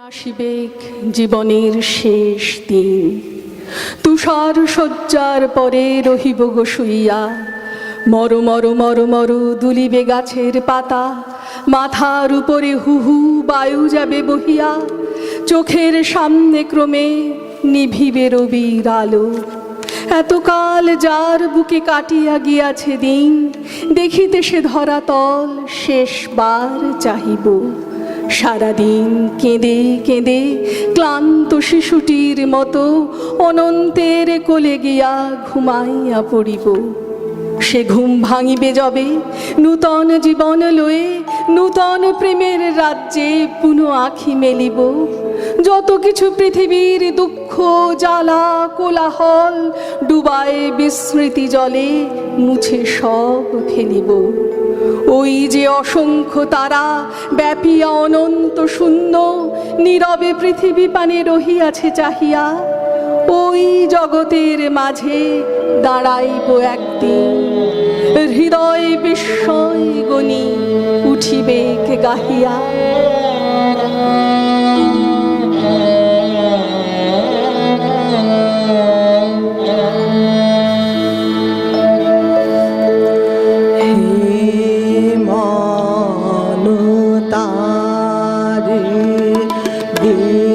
আসিবে জীবনের শেষ দিন। তুষার শয্যার পরে রহিব গো শুইয়া। মর মর মর মর দুলিবে গাছের পাতা। মাথার উপরে হু হু বায়ু যাবে বহিয়া। চোখের সামনে ক্রমে নিভিবে রবির আলো। এতকাল যার বুকে কাটিয়া গিয়াছে দিন, দেখিতে সে ধরাতল শেষবার চাহিব। সারাদিন কেঁদে কেঁদে ক্লান্ত শিশুটির মতো অনন্তের কোলে গিয়া ঘুমাইয়া পড়িব। সে ঘুম ভাঙিবে যবে নূতন জীবন লয়ে নূতন প্রেমের রাজ্যে পুনঃ আখি মেলিব। যত কিছু পৃথিবীর দুঃখ, জ্বালা, কোলাহল ডুবায় বিস্মৃতি জলে মুছে সব ফেলিব। ওই যে অসংখ্য তারা ব্যাপিয়া অনন্ত শূন্য, নীরবে পৃথিবী পানে রহিয়াছে চাহিয়া, ওই জগতের মাঝে দাঁড়াইব একদিন। হৃদয় বিস্ময় গণি উঠিবে গাহিয়া। মানতারে দে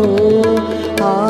রাখো আ